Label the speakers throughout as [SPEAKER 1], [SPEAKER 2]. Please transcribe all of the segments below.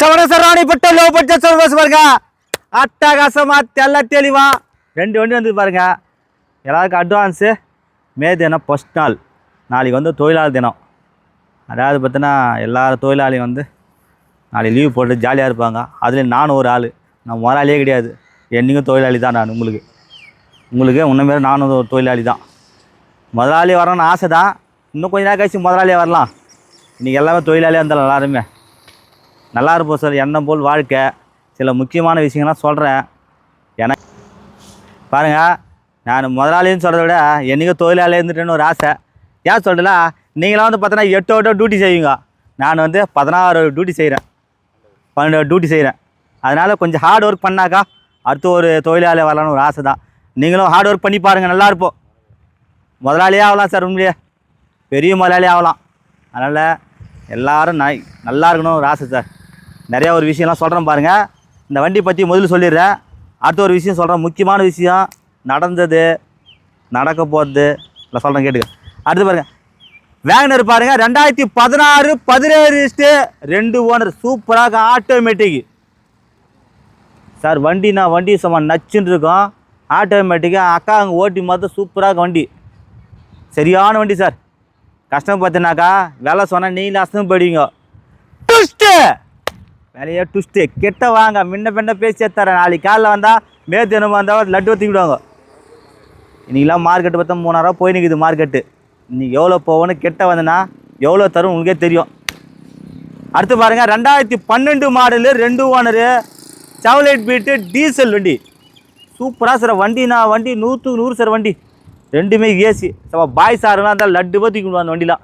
[SPEAKER 1] சவணசராணிப்பட்ட low budget service பாருங்க. அட்டகாசமா தெல்ல தெளிவா. ரெண்டு வண்டி வந்து பாருங்க. எல்லாருக்கும் அட்வான்ஸு மே தினம் ஃபஸ்ட் நாள். நாளைக்கு வந்து தொழிலாளர் தினம். அதாவது பார்த்தீங்கன்னா எல்லா தொழிலாளியும் வந்து நாளைக்கு லீவ் போட்டு ஜாலியாக இருப்பாங்க. அதுலேயும் நானும் ஒரு ஆள். நான் முதலாளியே கிடையாது. என்றைக்கும் தொழிலாளி தான் நான் உங்களுக்கு. உங்களுக்கு உன்னமாரி நானும் ஒரு தொழிலாளி தான். முதலாளி வரணும்னு ஆசை தான் இன்னும் கொஞ்ச நேரம் கழிச்சு முதலாளியாக வரலாம். இன்றைக்கி எல்லாமே தொழிலாளியாக இருந்தாலும் எல்லாருமே. நல்லா இருப்போம் சார் எண்ணம் போல் வாழ்க்கை. சில முக்கியமான விஷயங்கள்லாம் சொல்கிறேன் எனக்கு பாருங்கள் நான் முதலாளின்னு சொல்கிறத விட என்றைக்கும் தொழிலாளியாக இருந்துட்டேன்னு ஒரு ஆசை. ஏன் சொல்கிறல நீங்களாம் வந்து பார்த்தோன்னா எட்டு எட்டோ டியூட்டி செய்வீங்க. நான் வந்து பதினாறு டியூட்டி செய்கிறேன் பன்னெண்டு டியூட்டி செய்கிறேன் அதனால் கொஞ்சம் ஹார்ட் ஒர்க் பண்ணாக்கா அடுத்து ஒரு தொழிலாளி வரலான்னு ஒரு ஆசை தான். நீங்களும் ஹார்ட் ஒர்க் பண்ணி பாருங்கள் நல்லா இருப்போம். முதலாளியே ஆகலாம் சார் உண்மையிலே பெரிய முதலாளி ஆகலாம். அதனால் எல்லாரும் நாய் நல்லா இருக்கணும் ஒரு ஆசை சார். நிறையா ஒரு விஷயம்லாம் சொல்கிறேன் பாருங்கள் இந்த வண்டி பற்றி முதல்ல சொல்லிடுறேன். அடுத்த ஒரு விஷயம் சொல்கிறேன் முக்கியமான விஷயம் நடந்தது நடக்க போகிறது இல்லை சொல்கிறேன் கேட்டுக்க. அடுத்து பாருங்கள் வேகனர் பாருங்கள் ரெண்டாயிரத்தி பதினாறு பதினேழு இஸ்ட்டு ரெண்டு ஓனர் சூப்பராக ஆட்டோமேட்டிக் சார் வண்டி நான் வண்டி சும்மா நச்சுன்னு இருக்கும். ஆட்டோமேட்டிக்காக அக்கா அங்கே ஓட்டி மாதிரி சூப்பராக வண்டி. சரியான வண்டி சார். கஷ்டம் பார்த்தீங்கன்னாக்கா வேலை சொன்னால் நீங்களே அசனம் போயிடுவீங்க. வேலையே டுஸ்ட்டு கெட்ட வாங்க. முன்ன பின்ன பேசி தரேன் நாளைக்கு காலைல வந்தால் மேத்தினம் வந்தால் லட்டு ஊற்றிக்கிடுவாங்க இன்றைக்கெலாம் மார்க்கெட்டு பார்த்தா மூணாயிரம் போய் நிற்குது மார்க்கெட்டு இன்றைக்கி எவ்வளோ போவோன்னு கெட்ட வந்தனா எவ்வளோ தரும் உங்களுக்கே தெரியும். அடுத்து பாருங்கள் ரெண்டாயிரத்தி பன்னெண்டு மாடலு ரெண்டு ஓனரு செவலைட் பீட்டு டீசல் வண்டி. சூப்பராக சார் வண்டி நான் வண்டி நூற்றுக்கு நூறு சார் வண்டி. ரெண்டுமே ஏசி சார் பாய் சாருலாம் இருந்தால் லட்டு பற்றி கொண்டு அந்த வண்டிலாம்.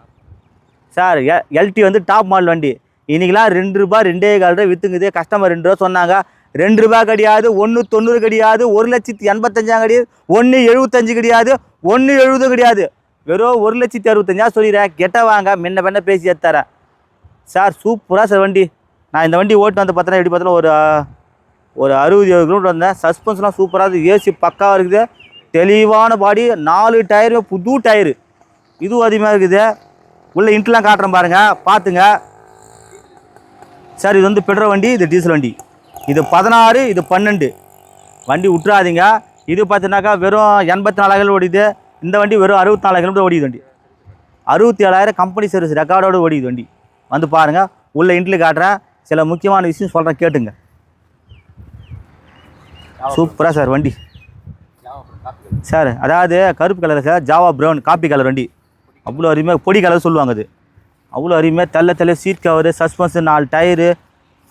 [SPEAKER 1] சார் எல்டி வந்து டாப் மாடல் வண்டி. இன்றைக்கெலாம் ரெண்டு ரூபாய் ரெண்டே கால் ரூபாய் விற்றுங்குது கஸ்டமர் ரெண்டு ரூபா சொன்னாங்க. ரெண்டு ரூபாய் கிடையாது ஒன்று தொண்ணூறு கிடையாது ஒரு லட்சத்தி எண்பத்தஞ்சாம் கிடையாது ஒன்று எழுபத்தஞ்சு கிடையாது ஒன்று எழுபது கிடையாது. வெறும் ஒரு லட்சத்தி அறுபத்தஞ்சா சொல்லிடுறேன். கெட்ட வாங்க முன்ன பின்ன பேசி ஏற்றுறேன் சார் சூப்பராக சார் வண்டி. நான் இந்த வண்டி ஓட்டு வந்து பார்த்தோன்னா எப்படி பார்த்தோன்னா ஒரு ஒரு அறுபது ஏழு கிலோமீட்டர் வந்தேன். சஸ்பென்ஸ்லாம் சூப்பராக இருக்குது. ஏசி பக்காவாக இருக்குது. தெளிவான பாடி நாலு டயரு புது டயரு இதுவும் அதிகமாக இருக்குது. உள்ளே இன்ட்லாம் காட்டுறேன் பாருங்கள் பார்த்துங்க. சார் இது வந்து பெட்ரோல் வண்டி இது டீசல் வண்டி. இது பதினாறு இது பன்னெண்டு. வண்டி விட்றாதீங்க இது பார்த்தீங்கன்னாக்கா வெறும் எண்பத்தி நாலாயிரம் ஓடிது. இந்த வண்டி வெறும் அறுபத்தி நாலாயிரம் கிலோமீட்டர் ஓடிது வண்டி. அறுபத்தி ஏழாயிரம் கம்பெனி சர்வீஸ் ரெக்கார்டோடு ஓடிது வண்டி. வந்து பாருங்கள் உள்ளே இன்ட்லி காட்டுறேன். சில முக்கியமான விஷயம் சொல்கிறேன் கேட்டுங்க. சூப்பராக சார் வண்டி. சார் அதாவது கருப்பு colour sir Java brown coffee colour வண்டி. அவ்வளோ அருமையாக பொடி கலர் சொல்லுவாங்க அது. அவ்வளோ அருமையாக தெல்ல தெல்ல சீட் கவரு சஸ்பென்ஷன் நாலு டயரு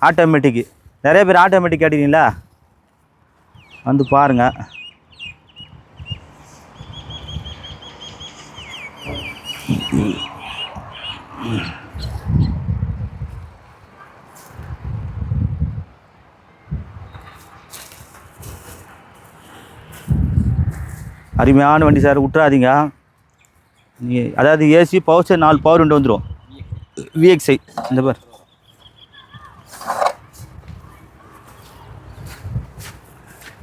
[SPEAKER 1] ஆட்டோமேட்டிக்கு நிறைய பேர் ஆட்டோமேட்டிக் கேட்டீங்களா வந்து பாருங்கள் அருமையான வண்டி சார் விட்றாதீங்க நீ அதாவது ஏசி பவர் நாலு பவர் விண்டு வந்துடும் விஎக்ஸ்ஐ இந்த பார்.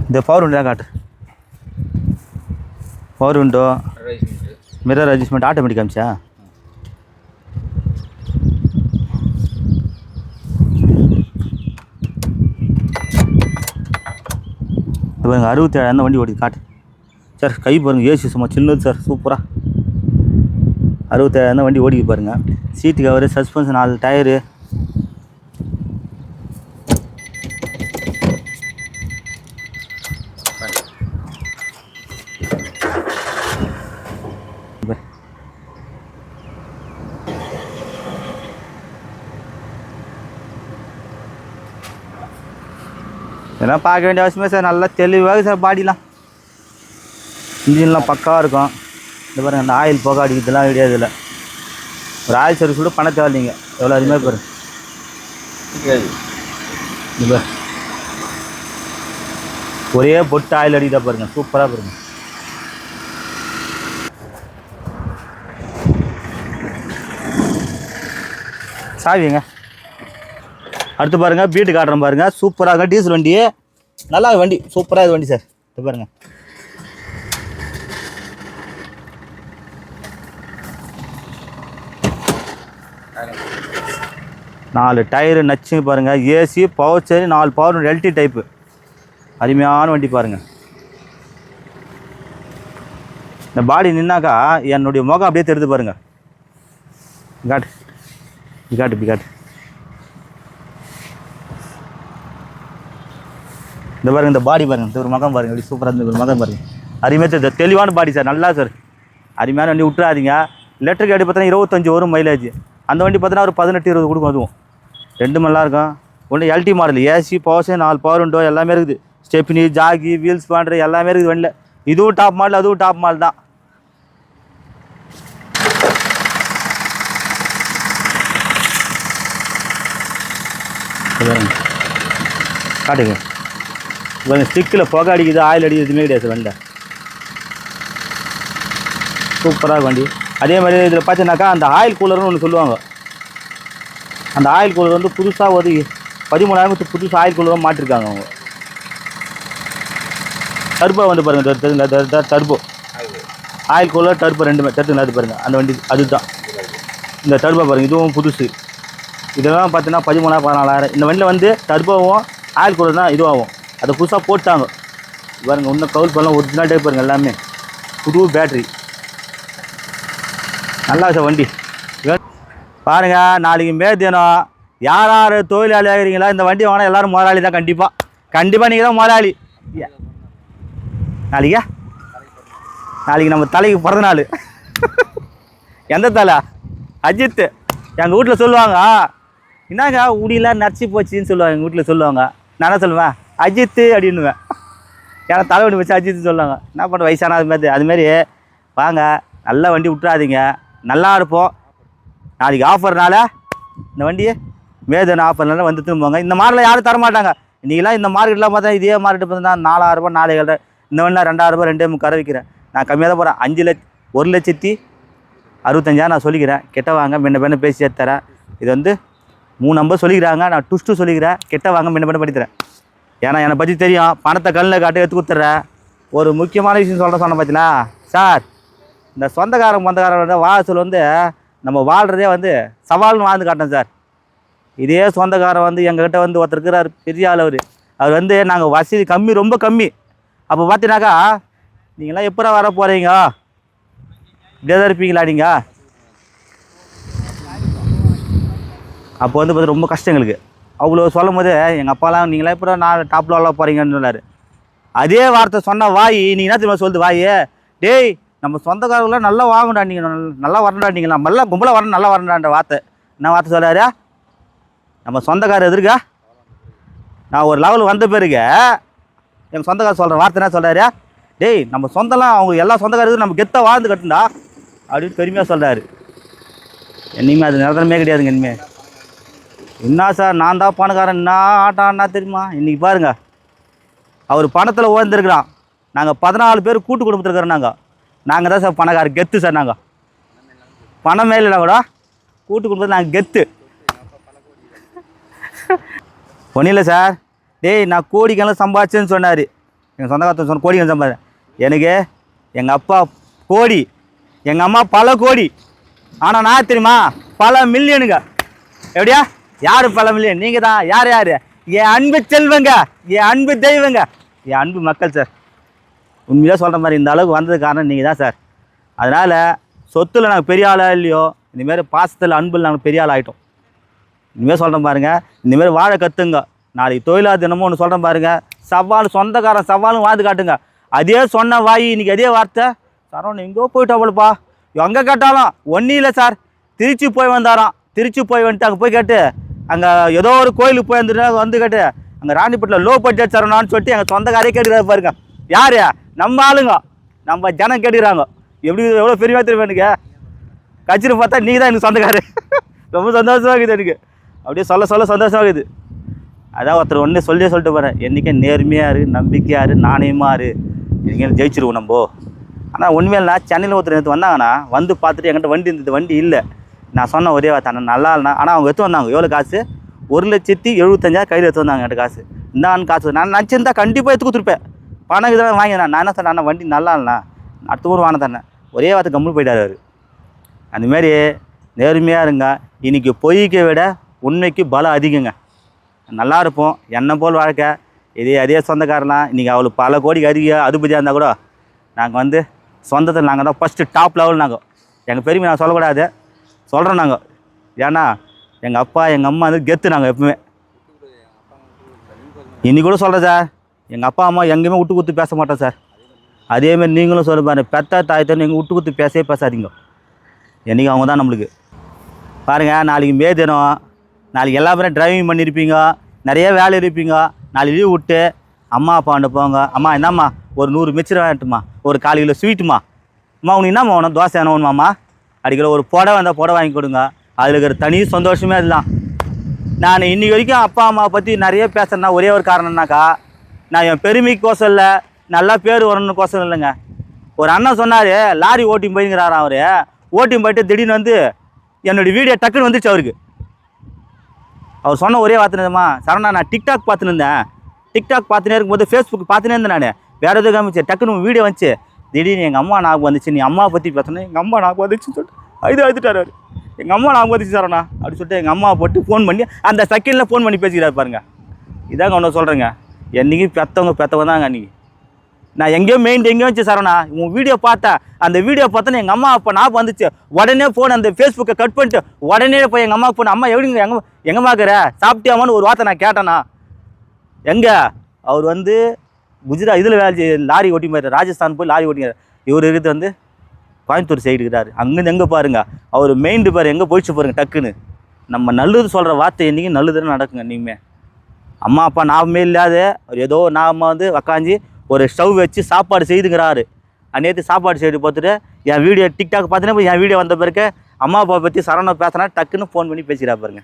[SPEAKER 1] இந்த பவர் விண்டோ காட்டு. Power window mirror adjustment automatic காமிச்சா? பாருங்க அறுபத்தி ஏழாயிரம் வண்டி ஓடி காட்டு. சார் கை பாருங்க ஏசி சும்மா சின்னது சார். சூப்பராக அறுபத்தேழாயிரம் வண்டி ஓடிக்கு பாருங்க. சீட்டு கவரு சஸ்பென்ஷன் நாலு டயரு இதெல்லாம் பார்க்க வேண்டிய அவசியமே சார் நல்லா தெளிவாக சார் பாடிலாம் இன்ஜின்லாம் பக்காவாக இருக்கும். இந்த பாருங்க அந்த ஆயில் புகை அடிக்கிறதுலாம் கிடையாது இல்லை ஒரு ஆயில் சர்வீஸ் கூட பண்ண நீங்கள் எவ்வளோ அதிகமாக பாரு இந்த ஒரே பொட்டு ஆயில் அடிக்கிறா பாருங்க சூப்பராக பாருங்க. சாவிங்க அடுத்து பாருங்க பீட்டு காட்டுறேன் பாருங்க. சூப்பராக டீசல் வண்டி. நல்லா வண்டி. சூப்பராக இது வண்டி சார். இது பாருங்க. நாலு டயரு நச்சு பாருங்கள் ஏசி பவர் சரி நாலு பவர் எல்டி டைப்பு அருமையான வண்டி பாருங்கள் இந்த பாடி நின்னாக்கா என்னுடைய முகம் அப்படியே தெரிஞ்சு பாருங்கள் காட்டு. இப்படி காட்டு இப்படி காட்டு. இந்த பாருங்க இந்த பாடி பாருங்க. இந்த ஒரு மகம் பாருங்க. எப்படி சூப்பராக இருந்தது ஒரு மகம் பாருங்க. அருமையாக தெரியுது. தெளிவான பாடி சார் நல்லா சார் அருமையான வண்டி விட்டுறாதீங்க. லெட்டருக்கு அடி பார்த்தீங்கன்னா இருபத்தஞ்சி வரும் மைலேஜ் அந்த வண்டி பார்த்தீங்கன்னா ஒரு பதினெட்டு இருபது கொடுக்கும் அதுவும். ரெண்டு நல்லா இருக்கும் ஒன்று எல்டி மாடல் ஏசி பவர்ஸே நாலு பவர் உண்டோ எல்லாமே இருக்குது. ஸ்டெப்னி ஜாகி வீல்ஸ் பாண்டர் எல்லாமே இருக்குது வண்டியில். இதுவும் டாப் மாடல் அதுவும் டாப் மாடல் தான். காட்டுங்க. பாருங்க ஸ்டிக்கில் புகை அடிக்குது ஆயில் அடிக்குது எதுவுமே கிடையாது வண்டியில். சூப்பராக வண்டி. அதே மாதிரி இதில் பார்த்தீங்கன்னாக்கா அந்த ஆயில் கூலர்னு ஒன்று சொல்லுவாங்க. அந்த ஆயில் கூலர் வந்து புதுசாக ஒரு பதிமூணாயிரத்து புதுசாக ஆயில் கூலராக மாட்டிருக்காங்க அவங்க. டர்போ வந்து பாருங்கள் தெரிஞ்சுங்களா டர்போ ஆயில் கூலர் டர்போ ரெண்டுமே தெரிஞ்சுங்களா அது பாருங்கள் அந்த வண்டி அதுதான். இந்த டர்போ பாருங்கள் இதுவும் புதுசு. இதெல்லாம் பார்த்தீங்கன்னா பதிமூணாயிரம் பதினாலாயிரம். இந்த வண்டியில் வந்து டர்போவும் ஆயில் கூலர் தான் இதுவாகும். அதை புதுசாக போட்டாங்க. பாருங்கள் இன்னும் கவுல் பண்ணலாம் ஒரிஜினல் டைப் பாருங்கள் எல்லாமே. புது பேட்ரி நல்லா சார் வண்டி. பாருங்கள் நாளைக்கு மே தினம் யார் யார் தொழிலாளி ஆகிறீங்களா இந்த வண்டி வாங்கினா எல்லோரும் முதலாளி தான் கண்டிப்பாக கண்டிப்பாக நீங்கள் தான் முதலாளி. நாளைக்கா? நாளைக்கு நம்ம தலைக்கு பிறந்த நாள். எந்த தலை? அஜித்து. எங்கள் வீட்டில் சொல்லுவாங்க என்னங்க உடியெல்லாம் நரைச்சி போச்சுன்னு சொல்லுவாங்க எங்கள் வீட்டில் சொல்லுவாங்க. நான் என்ன சொல்லுவேன்? அஜித்து அப்படின்னுவேன். ஏன்னா தலைவலி வச்சு அஜித்து சொல்லுவாங்க. என்ன பண்ணுற வயசான அது மாதிரி அதுமாரி வாங்க நல்ல வண்டி விட்றாதீங்க நல்லா இருப்போம். நாளைக்கு ஆஃபர்னால இந்த வண்டியை மேதன ஆஃபர்னால வந்து திரும்புவாங்க. இந்த மாடலில் யாரும் தர மாட்டாங்க இன்றைக்கெல்லாம் இந்த மார்க்கெட்டில் பார்த்தா இதே மார்க்கெட் பார்த்தா நாலாயிரரூபா நாலு ஏழு இந்த வண்டியில் ரெண்டாயிரரூபா ரெண்டே முக்கால் விற்கிறேன் நான் கம்மியாக தான் போகிறேன் அஞ்சு லட்ச ஒரு லட்சத்தி அறுபத்தஞ்சாயிரம் நான் சொல்லிக்கிறேன். கெட்ட வாங்க முன்ன பின்ன பேசி எடுத்து தரேன். இது வந்து மூணு நம்பர் சொல்லிக்கிறாங்க. நான் டுஸ்ட்டு சொல்லிக்கிறேன். கெட்ட வாங்க முன்ன பின்ன பண்ணி ஏன்னா என்னை பற்றி தெரியும். பணத்தை கல்லில் காட்டி எடுத்து கொடுத்துட்றேன். ஒரு முக்கியமான விஷயம் சொல்ல சொன்னேன் பார்த்தீங்களா சார் இந்த சொந்தக்காரன் பந்தக்காரோட வாசல் வந்து நம்ம வாழ்கிறதே வந்து சவால்னு வாழ்ந்து காட்டேன் சார். இதே சொந்தக்காரன் வந்து எங்ககிட்ட வந்து ஒருத்தர் இருக்கிறார் பெரிய ஆள் அவர். அவர் வந்து நாங்கள் வசதி கம்மி ரொம்ப கம்மி. அப்போ பார்த்தீங்கன்னாக்கா நீங்களாம் எப்போ வர போகிறீங்க இப்படியே தான் இருப்பீங்களா நீங்கள் அப்போ வந்து பார்த்து ரொம்ப கஷ்டம் எங்களுக்கு. அவ்வளோ சொல்லும் போது எங்கள் அப்பாலாம் நீங்களாம் எப்போ நான் டாப்பில் போகிறீங்கன்னு சொன்னார். அதே வார்த்தை சொன்ன வாய் நீங்கள் என்ன தெரியுமா சொல்லுது வாய்? டேய் நம்ம சொந்தக்காரங்களாம் நல்லா வாங்கண்டா நீங்கள் நல்லா வரண்டா நீங்கள் நம்ம எல்லாம் கும்பலாக வரணும் நல்லா வரண்டான்ற வார்த்தை. என்ன வார்த்தை சொல்கிறாரு நம்ம சொந்தக்காரர் எதிர்க்கா? நான் ஒரு லெவல் வந்த பிறகு எங்கள் சொந்தக்காரர் சொல்கிற வார்த்தை என்ன சொல்கிறாரு டேய் நம்ம சொந்தம்லாம் அவங்க எல்லா சொந்தக்காரருக்கும் நம்ம கெத்தாக வாழ்ந்து கட்டுண்டா அப்படின்னு பெருமையாக சொல்கிறாரு என்னையுமே அது நிரந்தரமே கிடையாதுங்க இனிமே. என்ன சார் நான் தான் பணக்காரன் என்ன ஆட்டான்னா தெரியுமா? இன்றைக்கி பாருங்க. அவர் பணத்தில் ஓய்ந்துருக்குறான். நாங்கள் பதினாலு பேர் கூட்டு குடும்பத்தில் இருக்கிறோம் நாங்கள் நாங்கள் தான் சார் பணக்காரர். கெத்து சார் நாங்கள் பணம் இல்லைனா கூட. கூட்டு குடும்பத்தில் நாங்கள் கெத்து. ஒன்றும் இல்லை சார். டேய் நான் கோடிக்கெல்லாம் சம்பாதிச்சேன்னு சொன்னார். எங்கள் சொந்தக்காரத்தை சொன்ன கோடிக்கெல்லாம் சம்பாதி எனக்கு எங்கள் அப்பா கோடி எங்கள் அம்மா பல கோடி. ஆனால் நான் தெரியுமா? பல மில்லியனுங்க. எப்படியா? யார் பல மில்லியன்? நீங்கள் தான் யார் யார்? என் அன்பு செல்வங்க. என் அன்பு தெய்வங்க. என் அன்பு மக்கள் சார். உண்மையாக சொல்கிற மாதிரி இந்த அளவுக்கு வந்தது காரணம் நீங்கள் தான் சார். அதனால் சொத்துல நாங்கள் பெரிய ஆளாக இல்லையோ இந்தமாரி பாசத்தில் அன்பில் நாங்கள் பெரிய ஆள் ஆகிட்டோம் இனிமேல் சொல்கிறேன் பாருங்க இந்தமாரி வாழ கற்றுங்க நாளைக்கு தொழிலாளர் தினமும் ஒன்று சொல்கிறேன் பாருங்கள் சவால் சொந்தக்காரன் சவாலும் வாழ்ந்து காட்டுங்க. அதே சொன்ன வாய் இன்னைக்கு அதே வார்த்தை. சரவணன் எங்கேயோ போயிட்டாப்புலப்பா எங்கே கேட்டாலும் ஒன்றும் இல்லை சார். திருச்சி போய் வந்தாராம். திருச்சி போய் வந்துட்டு அங்கே போய் கேட்டு அங்கே ஏதோ ஒரு கோயிலுக்கு போய் வந்துட்டு வந்து கேட்டு அங்கே ராணிப்பட்டில் லோ பட்ஜெட் சரவணான்னு சொல்லிட்டு எங்கள் சொந்தக்காரே கேட்டுக்கிறாரு பாருங்க. யார்? நம்ம ஆளுங்க. நம்ம ஜனம் கேட்டுக்கிறாங்க. எப்படி எவ்வளோ பெரிய தெரியும் எனக்கு? கட்சியில் பார்த்தா நீ தான் எனக்கு சொந்தக்காரு ரொம்ப சந்தோஷமாக இருக்குது எனக்கு. அப்படியே சொல்ல சொல்ல சந்தோஷமாகுது அதான் ஒருத்தர் ஒன்றே சொல்லியே சொல்லிட்டு போகிறேன் என்றைக்கே நேர்மையாக இரு நம்பிக்கையாக இரு நாணயமாக இரு. என்றைக்கே ஜெயிச்சிருவோம் நம்ம. ஆனால் உண்மையில்னா சென்னையில் ஒருத்தர் எடுத்து வந்தாங்கண்ணா வந்து பார்த்துட்டு என்கிட்ட வண்டி இருந்தது வண்டி இல்லை. நான் சொன்ன ஒரே வார்த்தை அண்ணா நல்லா இல்லைண்ணா. ஆனால் அவங்க எடுத்து வந்தாங்க. எவ்வளோ காசு? ஒரு லட்சத்தி எழுபத்தஞ்சாயிரம் கையில் எடுத்து வந்தாங்க என்கிட்ட காசு. இந்தான்னு காசு. நான் நினச்சிருந்தா கண்டிப்பாக எடுத்து கொடுத்துருப்பேன். பணம் இதெல்லாம் வாங்கினா நான் என்ன சொன்னேன் அண்ணா வண்டி நல்லா இல்லைண்ணா. அடுத்த ஊர் வாங்க தானே. ஒரே வார்த்தை கம்முன்னு போயிட்டார் அவர். அந்தமாரி நேர்மையாக இருங்க. இன்றைக்கி பொய்க்க விட உண்மைக்கு பலம் அதிகங்க. நல்லா இருப்போம். என்ன போல் வாழ்க்கை. இதே அதே சொந்தக்காரலாம் இன்றைக்கி அவளுக்கு பல கோடிக்கு அதிக அதிபதியாக இருந்தால் கூட நாங்கள் வந்து சொந்தத்தில் நாங்கள் தான் ஃபஸ்ட்டு டாப் லெவல் நாங்கள் எங்கள் பெருமை நான் சொல்லக்கூடாது. சொல்கிறோம் நாங்கள் ஏன்னா எங்கள் அப்பா எங்கள் அம்மா வந்து கெத்து நாங்கள் எப்பவுமே. இன்னி கூட சொல்கிறேன் சார். எங்கள் அப்பா அம்மா எங்கேயுமே விட்டு கொடுத்து பேச மாட்டோம் சார். அதேமாரி நீங்களும் சொல்ல பாருங்க பெத்த தாய் தண்ணி எங்கள் விட்டு கொடுத்து பேசவே பேசாதீங்க. என்றைக்கு அவங்க தான் நம்மளுக்கு. பாருங்கள் நாளைக்கு மே தினம் நாளைக்கு எல்லா பேரும் டிரைவிங் பண்ணியிருப்பீங்க நிறைய வேலை இருப்பீங்க. நாளைக்கு லீவ் விட்டு அம்மா அப்பாண்ட போங்க. அம்மா என்னம்மா? ஒரு நூறு மிச்சர் வேண்டுமா ஒரு கால் கிலோ ஸ்வீட்டுமா அம்மா உனக்கு என்னம்மா வேணும்? தோசை என்ன வேணுமாம்மா அடிக்கல ஒரு புடவை வந்தால் புடவை வாங்கி கொடுங்க. அதில் இருக்கிற தனி சந்தோஷமே அதுதான். நான் இன்றைக்கி வரைக்கும் அப்பா அம்மாவை பற்றி நிறைய பேசுகிறேன்னா ஒரே ஒரு காரணம்னாக்கா நான் என் பெருமைக்கோசம் இல்லை நல்லா பேர் வரணும்னு கோசம் இல்லைங்க. ஒரு அண்ணன் சொன்னார் லாரி ஓட்டிங் போய்ங்கிறாராம் அவர். ஓட்டிங் போயிட்டு திடீர்னு வந்து என்னுடைய வீடியோ டக்குன்னு வந்துச்சு அவருக்கு. அவர் சொன்ன ஒரே வார்த்தைமா சரணா நான் டிக்டாக் பார்த்துன்னு இருந்தேன் டிக்டாக் பார்த்துனே இருக்கும்போது ஃபேஸ்புக் பார்த்துனே இருந்தேன் நான். வேறு எதுவும் காமிச்சு டக்குன்னு வீடியோ வந்துச்சு. திடீர்னு எங்கள் அம்மா நாக்கு வந்துச்சு நீ அம்மா பற்றி பேசணும் எங்கள் அம்மா நாக்கு வந்துச்சுன்னு சொல்லிட்டு இது அழுதுட்டார் அவர். எங்கள் அம்மா நாக்கு வந்துச்சு சரணா அப்படின்னு சொல்லிட்டு எங்கள் அம்மா போட்டு ஃபோன் பண்ணி அந்த செகண்டில் ஃபோன் பண்ணி பேசிக்கிறார் பாருங்கள் இதாங்க ஒன்று சொல்கிறேங்க என்றைக்கும் பெற்றவங்க பெற்றவங்க தாங்க அன்றைக்கி நான் எங்கேயோ மெயின் எங்கேயோ வச்சு சரவணா உன் வீடியோ பார்த்தேன் அந்த வீடியோ பார்த்தோன்னே எங்கள் அம்மா அப்போ நான் வந்துச்சு. உடனே ஃபோன் அந்த ஃபேஸ்புக்கை கட் பண்ணிட்டு உடனே போய் எங்கள் அம்மாவுக்கு போன அம்மா எப்படிங்க எங்கள் எங்கம்மா இருக்கிற? சாப்பிட்டியாமான்னு ஒரு வார்த்தை நான் கேட்டேண்ணா எங்கே? அவர் வந்து குஜராத் இதில் வேலை லாரி ஓட்டி போயிரு ராஜஸ்தான் போய் லாரி ஓட்டிங்கிறார் இவர் இருக்கிறது வந்து கோயம்புத்தூர் சைடு இருக்கிறாரு. அங்கேருந்து எங்கே பாருங்க அவர் மெயின் பாரு எங்கே போயிடுச்சு பாருங்க டக்குன்னு. நம்ம நல்லது சொல்கிற வார்த்தை என்றைக்கும் நல்லதுன்னு நடக்குங்க இனிமே அம்மா அப்பா ஞாபகமே இல்லாத ஏதோ நாம வந்து உக்காஞ்சி ஒரு ஸ்டவ் வச்சு சாப்பாடு செய்துங்கிறாரு. நேற்று சாப்பாடு செய்து பார்த்துட்டு என் வீடியோ டிக்டாக் பார்த்தீங்கன்னா என் வீடியோ வந்த பிறகு அம்மா அப்பா பற்றி சரவணம் பேசினா டக்குன்னு ஃபோன் பண்ணி பேசிக்கிறா பாருங்க.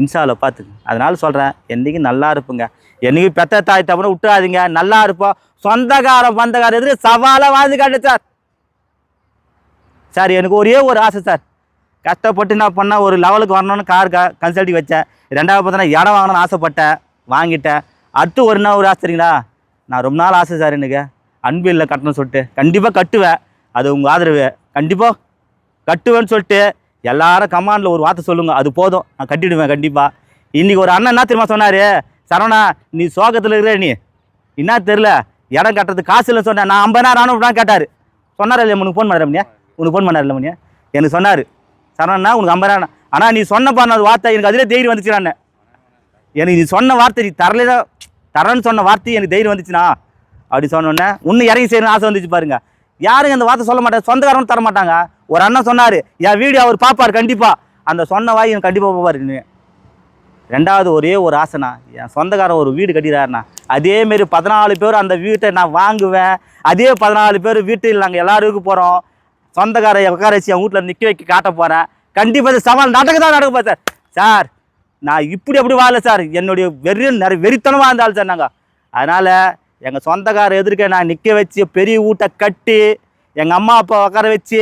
[SPEAKER 1] இன்ஸ்டாவில் பார்த்துங்க. அதனால சொல்கிறேன் என்றைக்கும் நல்லா இருப்புங்க. என்றைக்கும் பெத்த தாய் தப்புன்னு விட்டுறாதீங்க. நல்லா இருப்போம். சொந்தக்காரன் பந்தக்காரன் எதிர்த்து சவாலாக வாழ்ந்து காட்டு சார். சார் எனக்கு ஒரே ஒரு ஆசை சார். கஷ்டப்பட்டு என்ன பண்ணால் ஒரு லெவலுக்கு வரணும்னு கார் க கன்சல்ட்டி வச்சேன். ரெண்டாவது பார்த்தோன்னா இடம் வாங்கணும்னு ஆசைப்பட்டேன். வாங்கிட்டேன். அடுத்து ஒரு நாள் ஒரு ஆசை சரிங்களா நான் ரொம்ப நாள் ஆசை சார் எனக்கு. அன்பு இல்லை கட்டணும்னு சொல்லிட்டு. கண்டிப்பாக கட்டுவேன். அது உங்கள் ஆதரவு. கண்டிப்பாக கட்டுவேன்னு சொல்லிட்டு எல்லாரும் கமாண்டில் ஒரு வார்த்தை சொல்லுங்கள் அது போதும். நான் கட்டிடுவேன் கண்டிப்பாக இன்றைக்கி ஒரு அண்ணன் என்ன தெரியுமா சொன்னார்? சரவணா நீ சோகத்தில் இருக்கிற நீ. என்ன தெரில இடம் கட்டுறது காசு இல்லை சொன்னேன். நான் ஐம்பதாயிரம் அனுப்புனா கேட்டார். சொன்னார் இல்லையா? உனக்கு ஃபோன் பண்ணார் மணியா உனக்கு ஃபோன் பண்ணார் இல்லை மணியா எனக்கு சொன்னார். சரவணா உனக்கு ஐம்பதாயிரம் ஆனால் நீ சொன்ன பண்ண வார்த்தை எனக்கு அதிலே தைரியம் வந்துச்சு எனக்கு நீ சொன்ன வார்த்தை நீ தரல தரேன்னு சொன்ன வார்த்தை எனக்கு தைரியம் வந்துச்சுண்ணா. அப்படி சொன்னோடனே இன்னும் இறங்கி செய்யணும்னு ஆசை வந்துச்சு பாருங்க. யாரும் அந்த வார்த்தை சொல்ல மாட்டாங்க? சொந்தக்காரனும் தர மாட்டாங்க. ஒரு அண்ணன் சொன்னார் என் வீடியோ அவர் பார்ப்பார் கண்டிப்பாக அந்த சொன்ன வாய் எனக்கு கண்டிப்பாக பார்ப்பார் இன்னும் ரெண்டாவது ஒரே ஒரு ஆசைண்ணா என் சொந்தக்காரன் ஒரு வீடு கட்டிடுறாருண்ணா அதேமாரி பதினாலு பேர் அந்த வீட்டை நான் வாங்குவேன். அதே பதினாலு பேர் வீட்டில் நாங்கள் எல்லாருக்கும் போகிறோம் சொந்தக்காரை உட்கார வச்சு என் வீட்டில் நிற்க வைக்க காட்ட போகிறேன் கண்டிப்பாக சவால் நடக்க தான் நடக்க சார். சார் நான் இப்படி அப்படி வாழல சார். என்னுடைய வெறி நிறைய வெறித்தனமாக இருந்தாலும் சார் நாங்கள் அதனால் எங்கள் சொந்தக்கார எதிர்க்க நான் நிற்க வச்சு பெரிய வீட்டை கட்டி எங்கள் அம்மா அப்பா உட்கார வச்சு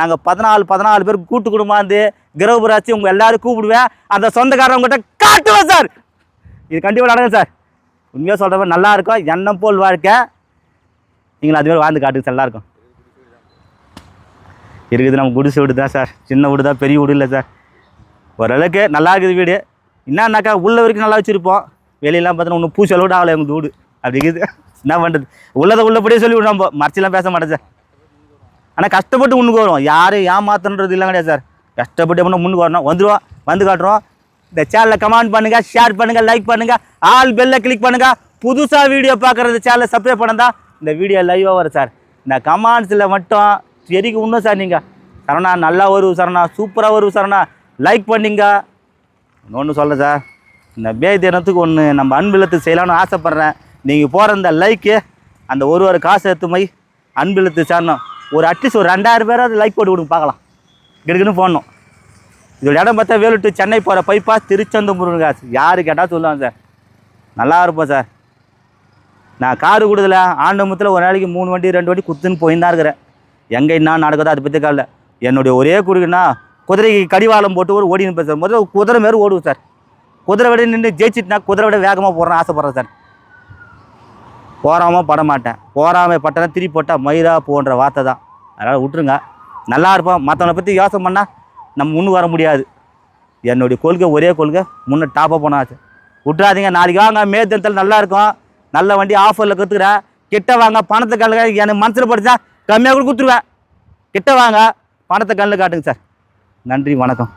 [SPEAKER 1] நாங்கள் பதினாலு பதினாலு பேர் கூட்டு குடும்பம் வந்து கிரகபுராட்சி உங்கள் எல்லோரும் கூப்பிடுவேன். அந்த சொந்தக்காரவங்ககிட்ட காட்டுவேன் சார். இது கண்டிப்பாக நடக்கும் சார். உண்மையாக சொல்கிறப்ப நல்லா இருக்கும். எண்ணம் போல் வாழ்க்கை. நீங்கள் அதுமாதிரி வாழ்ந்து காட்டுங்க சார். நல்லாயிருக்கும் இருக்குது. நம்ம குடிசை வீடு தான் சார். சின்ன வீடு தான் பெரிய வீடு இல்லை சார். ஓரளவுக்கு நல்லா இருக்குது வீடு. என்னன்னாக்கா உள்ள வரைக்கும் நல்லா வச்சுருப்போம். வெளியெல்லாம் பார்த்தோன்னா ஒன்றும் பூ கூட ஆகலை எங்களுக்கு வீடு. அப்படி இருக்குது என்ன பண்ணுறது உள்ளதை உள்ளபடியே சொல்லிவிடுவோம் நம்ம. மறைச்சிலாம் பேச மாட்டேன் சார். ஆனால் கஷ்டப்பட்டு முன்னுக்கு வரும். யாரும் ஏமாத்தன்றது இல்லை கிடையாது சார். கஷ்டப்பட்டு எப்படின்னா முன்னுக்கு வரணும். வந்துடுவோம் வந்து காட்டுறோம். இந்த சேனலில் கமெண்ட் பண்ணுங்கள் ஷேர் பண்ணுங்கள் லைக் பண்ணுங்கள் ஆல் பெல்லை கிளிக் பண்ணுங்கள் புதுசாக வீடியோ பார்க்குறது சேனலை சப்ஸ்கிரைப் பண்ணதா இந்த வீடியோ லைவாக வரும் சார். இந்த கமெண்ட்ஸில் மட்டும் எரிக்கு இன்னும் சார் நீங்கள் சரணா நல்லா வரும் சரணா சூப்பராக வரும் சரணா லைக் பண்ணிங்க. ஒன்று சொல்ல சார். இந்த பே தினத்துக்கு ஒன்று நம்ம அன்பிலத்து செய்யலாம்னு ஆசைப்பட்றேன். நீங்கள் போகிற இந்த லைக்கு அந்த ஒரு ஒரு காசு எடுத்து போய் அன்பில்லத்து சேரணும். ஒரு அட்லீஸ்ட் ஒரு ரெண்டாயிரம் பேராவது லைக் போட்டு கொடுங்க பார்க்கலாம். கிடுக்குன்னு போடணும் இதோட இடம் பார்த்தா வேலு சென்னை போகிற பைப்பா திருச்செந்தூர் காசு யார் கேட்டால் சொல்லுவாங்க சார். நல்லா இருப்போம் சார். நான் காரு கொடுதல ஆண்டமுத்தில் ஒரு நாளைக்கு மூணு வண்டி ரெண்டு வண்டி குத்துன்னு போயிருந்தா இருக்கிறேன். எங்கே என்ன நடக்குதோ அதை பற்றி கவலை என்னுடைய ஒரே குறுக்குன்னா குதிரைக்கு கடிவாளம் போட்டு ஒரு ஓடினு பேசுகிறேன் முதல்ல குதிரை மாரி ஓடுவோம் சார். குதிரை விட நின்று ஜெயிச்சிட்டுனா குதிரை விட வேகமாக போகிறேன்னு ஆசைப்பட்றேன் சார். போகாமல் படமாட்டேன் போகாமல் பட்டனா திருப்பி போட்டால் மயிரா போன்ற வார்த்தை தான். அதனால் விட்டுருங்க. நல்லா இருப்போம் மற்றவனை பற்றி யோசனை பண்ணால் நம்ம முன்னு வர முடியாது. என்னுடைய கொள்கை ஒரே கொள்கை முன்னே டாப்பாக போனாச்சு விட்டுறாதீங்க. நாளைக்கு வாங்க மேத்தனத்தில் நல்லா இருக்கும். நல்ல வண்டி ஆஃபரில் கற்றுக்குறேன் கிட்ட வாங்க பணத்துக்காக எனக்கு மனசில் படித்தா கம்மியாக கூட கொடுத்துருவேன். கிட்ட வாங்க. பணத்தை கண்ணில் காட்டுங்க சார். நன்றி வணக்கம்.